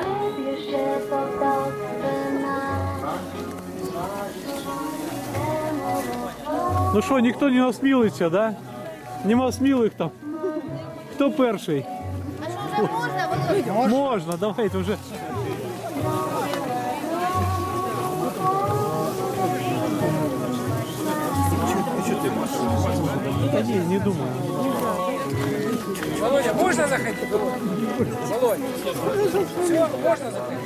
Вибіже Богдан Ну що, ніхто не осмілиться, да? Нема смілих там. Хто перший? А що вже можна, Володя? Можна, давайте вже. Ні, не думаю. Володя, можно заходить? Володя. Все, можно заходить?